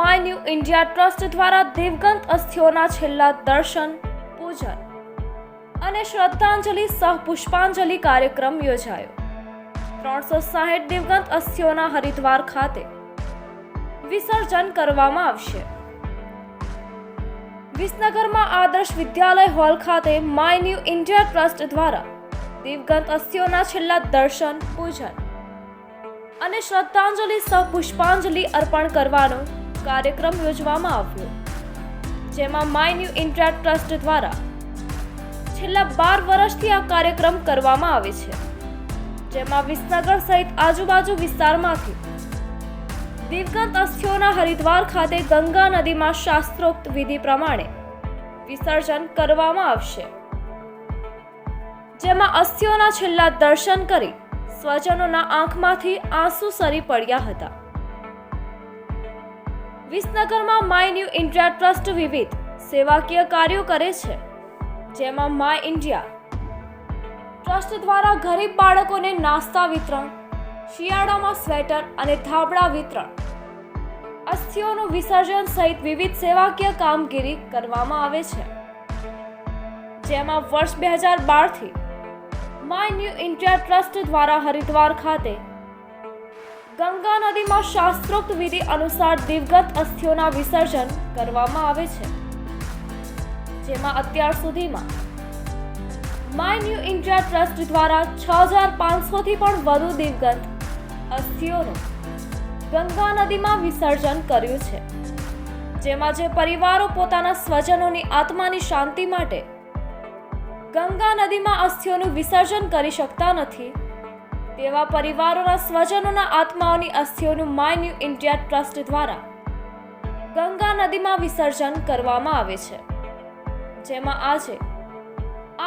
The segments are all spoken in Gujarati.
માય ન્યૂ ઇન્ડિયા ટ્રસ્ટ દ્વારા દિવગંત અસ્થિઓના છેલ્લા દર્શન, પૂજન અને શ્રદ્ધાંજલિ સહ પુષ્પાંજલિ કાર્યક્રમ યોજાયો. ત્રણસો સાહીઠ દિવગંત અસ્થિઓના હરિદ્વાર ખાતે વિસર્જન કરવામાં આવશે. વિસનગરમાં આદર્શ વિદ્યાલય હોલ ખાતે માય ન્યૂ ઇન્ડિયા ટ્રસ્ટ દ્વારા દિવગંત અસ્થિઓના છેલ્લા દર્શન, પૂજન અને શ્રદ્ધાંજલિ સહ પુષ્પાંજલિ અર્પણ કરવાનો કાર્યક્રમ યોજવામાં આવ્યો, જેમાં માય ન્યૂ ઇન્ડિયા ટ્રસ્ટ દ્વારા છેલ્લા બાર વર્ષથી આ કાર્યક્રમ કરવામાં આવે છે, જેમાં વિસનગર સહિત આજુબાજુ વિસ્તારમાંથી દિવગંત અસ્થિઓના હરિદ્વાર ખાતે ગંગા નદીમાં શાસ્ત્રોક્ત વિધિ પ્રમાણે વિસર્જન કરવામાં આવશે. જેમાં અસ્થિઓના છેલ્લા દર્શન કરી સ્વજનોના આંખમાંથી આંસુ સરી પડ્યા હતા. વિસનગરમાં માય ન્યૂ ઇન્ડિયા ટ્રસ્ટ વિવિધ સેવાકીય કાર્યો કરે છે. જેમાં માય ઇન્ડિયા ટ્રસ્ટ દ્વારા ગરીબ બાળકોને નાસ્તા વિતરણ, શિયાળામાં સ્વેટર અને થાબડા વિતરણ, અસ્થિઓનું વિસર્જન સહિત વિવિધ સેવાકીય કામગીરી કરવામાં આવે છે. જેમાં વર્ષ બે હજાર બારથી માય ન્યૂ ઇન્ડિયા ટ્રસ્ટ દ્વારા હરિદ્વાર ખાતે ગંગા નદીમાં શાસ્ત્રોક્ત વિધિ અનુસાર દિવગત અસ્થિઓના વિસર્જન કરવામાં આવે છે. જેમાં અત્યાર સુધીમાં માય ન્યૂ ઇન્ડિયા ટ્રસ્ટ દ્વારા છ હજાર પાંચસોથી પણ વધુ દિવગત અસ્થિઓનું ગંગા નદીમાં વિસર્જન કર્યું છે. જેમાં જે પરિવારો પોતાના સ્વજનોની આત્માની શાંતિ માટે ગંગા નદીમાં અસ્થિઓનું વિસર્જન કરી શકતા નથી તેવા પરિવારોના સ્વજનોના આત્માઓની અસ્થિઓનું માય ન્યૂ ઇન્ડિયા ટ્રસ્ટ દ્વારા ગંગા નદીમાં વિસર્જન કરવામાં આવે છે. જેમાં આજે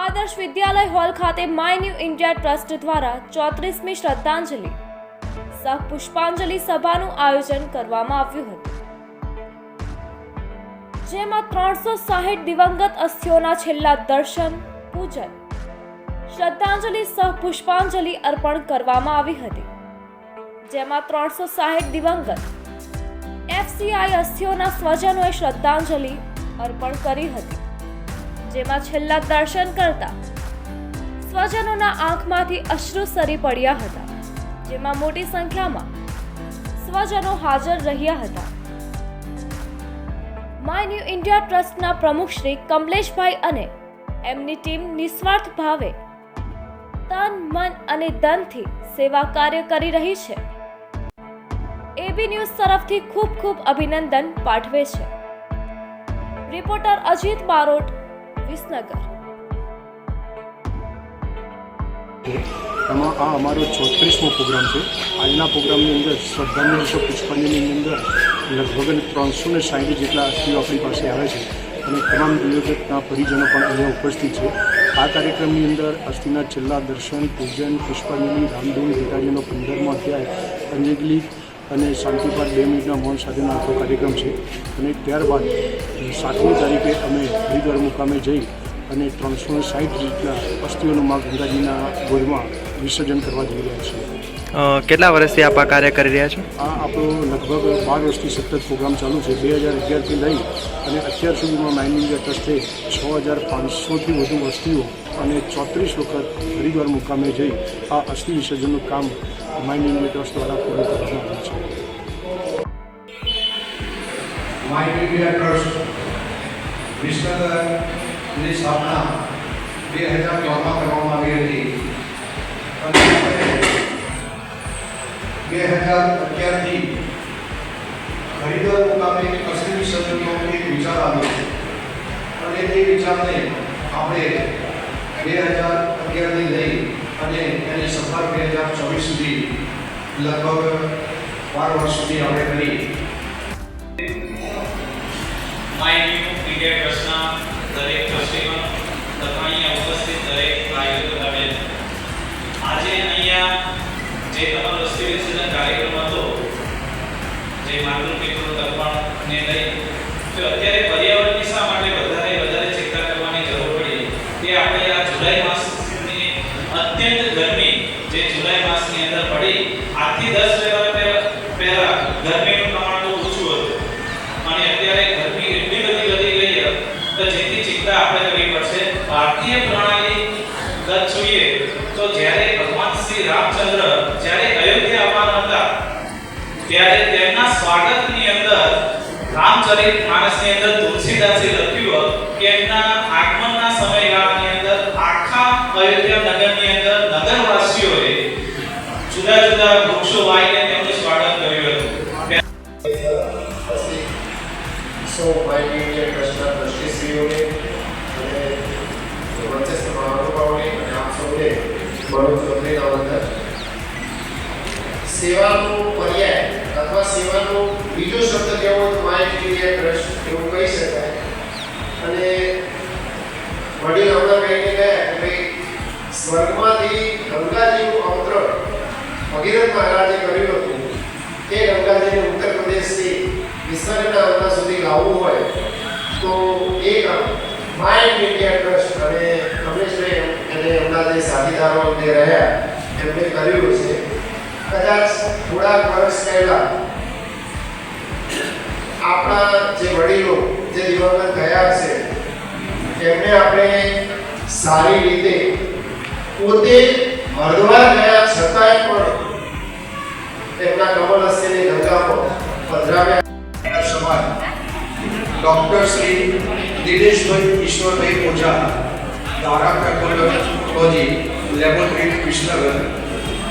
આદર્શ વિદ્યાલય હોલ ખાતે માય ન્યૂ ઇન્ડિયા ટ્રસ્ટ દ્વારા ચોત્રીસમી શ્રદ્ધાંજલિ સહ પુષ્પાંજલિ સભાનું આયોજન કરવામાં આવ્યું હતું. જેમાં ત્રણસો સાહીઠ દિવંગત અસ્થિઓના છેલ્લા દર્શન, પૂજન શ્રદ્ધાંજલિ સહ પુષ્પાંજલિ અર્પણ કરવામાં આવી હતી. જેમાં ત્રણસો સાહીઠ દિવંગત એફસીઆઈ અસ્થિઓના સ્વજનોએ શ્રદ્ધાંજલિ અર્પણ કરી હતી. જેમાં છેલ્લા દર્શન કરતા સ્વજનોના આંખમાંથી અશ્રુ સરી પડ્યા હતા. જેમાં મોટી સંખ્યામાં સ્વજનો હાજર રહ્યા હતા. માય ન્યૂ ઇન્ડિયા ટ્રસ્ટના પ્રમુખ શ્રી કમલેશભાઈ અને એમની ટીમ નિસ્વાર્થ ભાવે તન, મન અને ધનથી સેવા કાર્ય કરી રહી છે. એબી ન્યૂઝ તરફથી ખૂબ ખૂબ અભિનંદન પાઠવે છે. રિપોર્ટર અજીત બારોટ, વિસનગર. એમાં આ અમારો ચોત્રીસમો પ્રોગ્રામ છે. આજના પ્રોગ્રામની અંદર શ્રદ્ધાંજલિ તો પુષ્પાંજલિની અંદર લગભગ ત્રણસો ને સાહીઠ જેટલા અસ્થિઓ આપણી પાસે આવે છે. અને તમામ દિવસના પરિજનો પણ અહીંયા ઉપસ્થિત છે. આ કાર્યક્રમની અંદર અસ્થિના છેલ્લા દર્શન, પૂજન, પુષ્પાંજલિ રામધૂન ગીતાજીનો પંદરમો અધ્યાય, અંજલિ અને શાંતિપાઠ બે મિનિટના મૌન સાથેનો આખો કાર્યક્રમ છે. અને ત્યારબાદ, સાતમી તારીખે અમે હરિદ્વાર મુકામે જઈ અને ત્રણસો સાઠ જેટલા અસ્થિઓનું મા ગંગાજીના ગોળમાં વિસર્જન કરવા જઈ રહ્યા છીએ. કેટલા વર્ષથી આપ આ કાર્ય કરી રહ્યા છો? આ આપણો લગભગ બાર વર્ષથી સતત પ્રોગ્રામ ચાલુ છે. બે હજાર અગિયારથી લઈ અને અત્યાર સુધીમાં માઇનિંગ ઇન્ડિયા ટ્રસ્ટે છ હજાર પાંચસોથી વધુ વસ્તીઓ અને ચોત્રીસ વખત હરિદ્વાર મુકામે જઈ આ અસ્થિ વિસર્જનનું કામ માઇનિંગ ઇન્ડિયા ટ્રસ્ટ દ્વારા પૂરું કરવામાં આવ્યું છે. માય ઇન્ડિયા ટ્રસ્ટ વિસનગરની સ્થાપના બે હજાર ચોમાં કરવામાં આવી હતી. બે હજાર અગિયારથી હરિદ્વાર મુકામે એક અસ્થિ વિસર્જનનો એક વિચાર આવ્યો અને એ વિચારને આપણે બે હજાર અગિયારથી લઈ અને એની સફર બે હજાર ચોવીસ સુધી લગભગ બાર વર્ષ સુધી આપણે કરી. માય ન્યૂ ઇન્ડિયા દરેક ટ્રસ્ટીગણ તથા અહીંયા ઉપસ્થિત દરેક આયોજકો બેન. આજે અહીંયા જે તમારો સિરિયસના કાર્યક્રમ હતો જે માતૃ મિત્રનું તર્પણને લઈ, તો અત્યારે પર્યાવરણની શા માટે વધારે વધારે ચિંતા કરવાની જરૂર પડી? તે આપણે આ જુલાઈ માસની અત્યંત ગરમી જે જુલાઈ માસની અંદર પડી, આજથી દસ ગરમીનું પ્રમાણ બહુ ઓછું હતું. અને અત્યારે ગરમી એટલી બધી વધી ગઈ છે, તો જેથી ચિંતા આપણે કરવી પડશે, ભારતીય પ્રણાલી ગત જોઈએ. તો જ્યારે ભગવાન શ્રી રામચંદ્ર ત્યારે તેમના સ્વાગતની અંદર રામચરિત માનસની અંદર તુલસીદાસે લખ્યું કે એમના આગમનના સમયગાળાની અંદર આખા અયોધ્યા નગરની અંદર નગરવાસીઓએ જુદા જુદા વૃક્ષો વાવીને તેમનું સ્વાગત કર્યું હતું. સો માય ડિયર ટ્રસ્ટીશ્રીઓને વડીલ હમણાં કહીને ગયા કે ભાઈ સ્વર્ગમાંથી ગંગાજીનું અવતરણ ભગીરથ મહારાજે કર્યું હતું તે ગંગાજીને ઉત્તર પ્રદેશથી વિસર્ગના અંતર સુધી લાવવું હોય તો એ માઇન્ડ ઇન્ડિયા ટ્રસ્ટ અને રમેશભાઈ અને એમના જે સાથીદારો જે રહ્યા એમને કર્યું છે. કદાચ થોડાક વર્ષ પહેલા આપણા જે વડીલો જે દિવંગત થયા છે એમને આપણે સારી રીતે પોતે હરદ્વાર ગયા છતાંય પણ તેમના કમલ હસ્તેની પર પધરાવ્યા સમાજ doctor Shri Dineshbhai Ishwarbhai Oza Dhara pathology laboratory Visnagar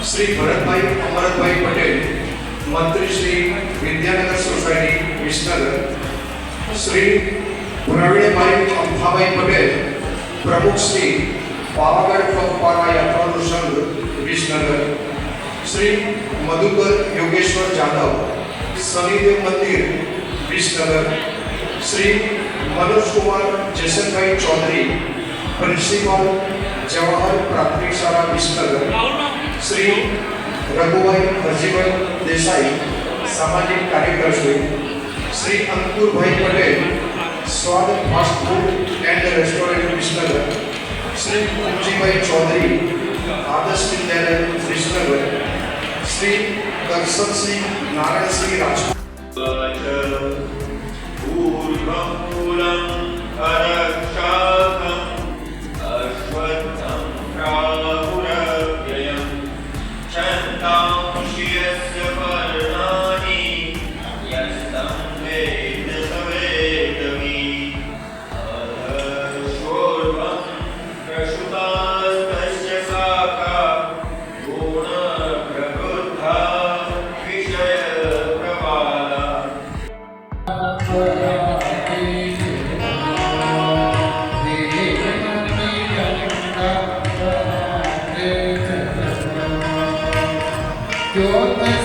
Shri Bharatbhai Amratbhai Patel, મંત્રી શ્રી વિદ્યાનગર સોસાયટી વિસનગર શ્રી પ્રવીણભાઈ અમથાભાઈ પટેલ, પ્રમુખ શ્રી પાવાગઢ પગપાળા યાત્રાનું સંઘ, વિસનગર. શ્રી મધુકર યોગેશ્વર જાદવ શનિદેવ મંદિર, વિસનગર. શ્રી મનોજકુમાર જેસનભાઈ ચૌધરી, પ્રિન્સિપાલ જવાહર પ્રાથમિક શાળા, વિસનગર. શ્રી રઘુભાઈ હરજીભાઈ દેસાઈ, સામાજિક કાર્યકરશ્રી Shri Ankurbhai Patel Swad fast food and restaurant Visnagar Shri Kunjibhai Chaudhary Adarsh Vidyalaya Visnagar Shri Darshansinh Narayansinh Rajput Your